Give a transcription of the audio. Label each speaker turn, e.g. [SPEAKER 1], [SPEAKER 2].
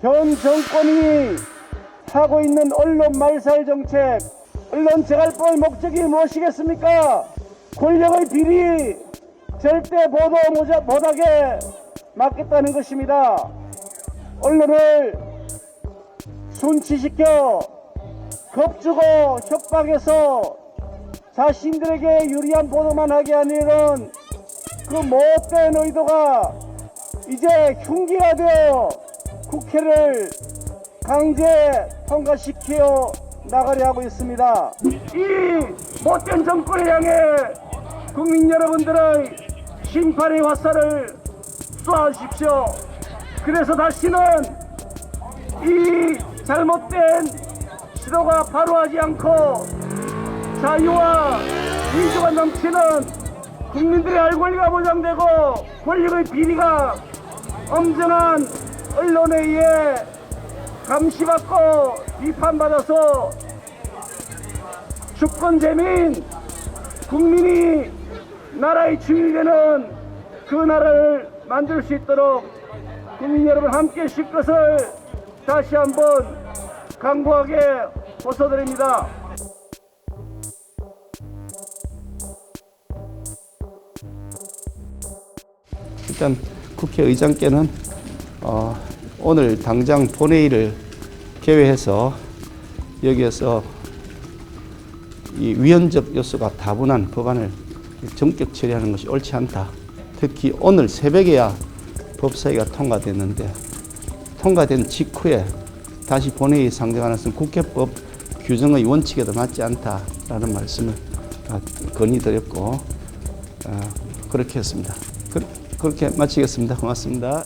[SPEAKER 1] 현 정권이 하고 있는 언론 말살 정책, 언론 재갈법의 목적이 무엇이겠습니까? 권력의 비리, 절대 보도 못하게 막겠다는 것입니다. 언론을 순치시켜 겁주고 협박해서 자신들에게 유리한 보도만 하게 하는 그 못된 의도가 이제 흉기가 되어 국회를 강제 통과시켜 나가려 하고 있습니다. 이 못된 정권을 향해 국민 여러분들의 심판의 화살을 쏘아주십시오. 그래서 다시는 이 잘못된 시도가 바로하지 않고 자유와 민주가 넘치는 국민들의 알 권리가 보장되고 권력의 비리가 엄정한 언론에 의해 감시받고 비판받아서 주권재민 국민이 나라의 주인이 되는 그 나라를 만들 수 있도록 국민 여러분 함께 하실 것을 다시 한번 강구하게 호소드립니다.
[SPEAKER 2] 일단 국회의장께는 어, 오늘 당장 본회의를 개회해서 여기에서 이 위헌적 요소가 다분한 법안을 전격 처리하는 것이 옳지 않다. 특히 오늘 새벽에야 법사위가 통과됐는데 통과된 직후에 다시 본회의 상정하는 것은 국회법 규정의 원칙에도 맞지 않다라는 말씀을 아, 건의드렸고 아, 그렇게 했습니다. 그, 그렇게 마치겠습니다. 고맙습니다.